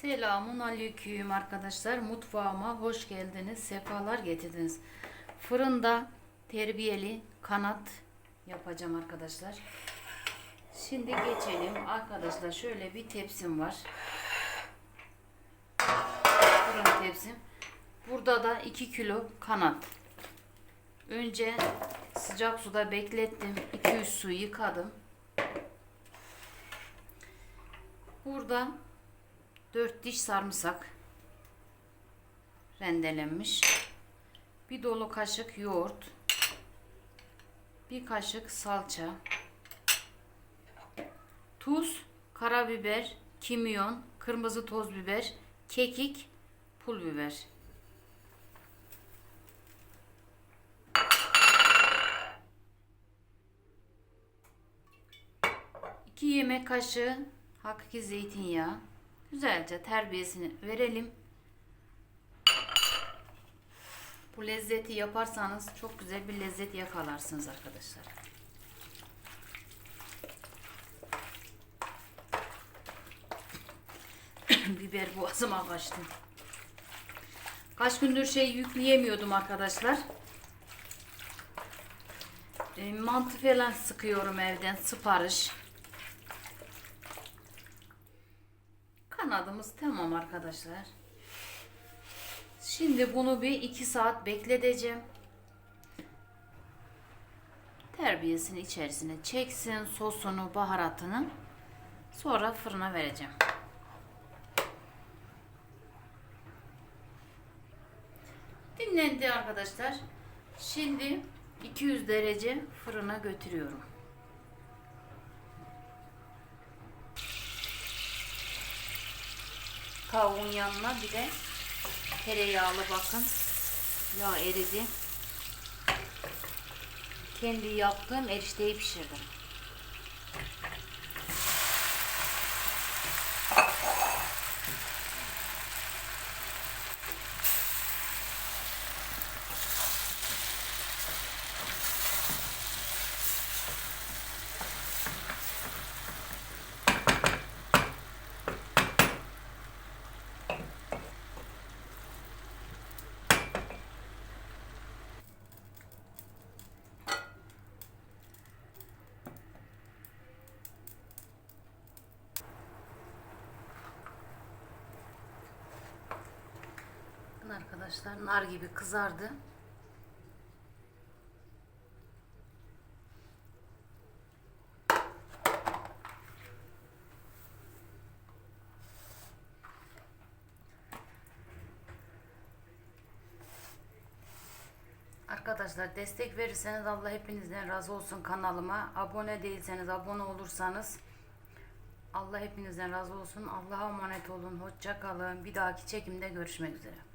Selamun aleyküm arkadaşlar. Mutfağıma hoş geldiniz. Sefalar getirdiniz. Fırında terbiyeli kanat yapacağım arkadaşlar. Şimdi geçelim. Arkadaşlar şöyle bir tepsim var. Fırın tepsim. Burada da 2 kilo kanat. Önce sıcak suda beklettim. 2-3 su yıkadım. Burada 4 diş sarımsak rendelenmiş. Bir dolu kaşık yoğurt. Bir kaşık salça. Tuz, karabiber, kimyon, kırmızı toz biber, kekik, pul biber. İki yemek kaşığı hakiki zeytinyağı. Güzelce terbiyesini verelim. Bu lezzeti yaparsanız çok güzel bir lezzet yakalarsınız arkadaşlar. Biber boğazıma kaçtı. Kaç gündür şey yükleyemiyordum arkadaşlar. E, mantı falan sıkıyorum evden sipariş. Kanadımız tamam arkadaşlar. Şimdi bunu bir iki saat bekleteceğim. Terbiyesini içerisine çeksin sosunu, baharatını. Sonra fırına vereceğim. Dinlendi arkadaşlar. Şimdi 200 derece fırına götürüyorum. Tavuğun yanına bir de tereyağlı bakın. Yağ eridi. Kendi yaptığım erişteyi pişirdim. Bakın arkadaşlar nar gibi kızardı. Arkadaşlar destek verirseniz Allah hepinizden razı olsun kanalıma. Abone değilseniz abone olursanız Allah hepinizden razı olsun. Allah'a emanet olun. Hoşça kalın. Bir dahaki çekimde görüşmek üzere.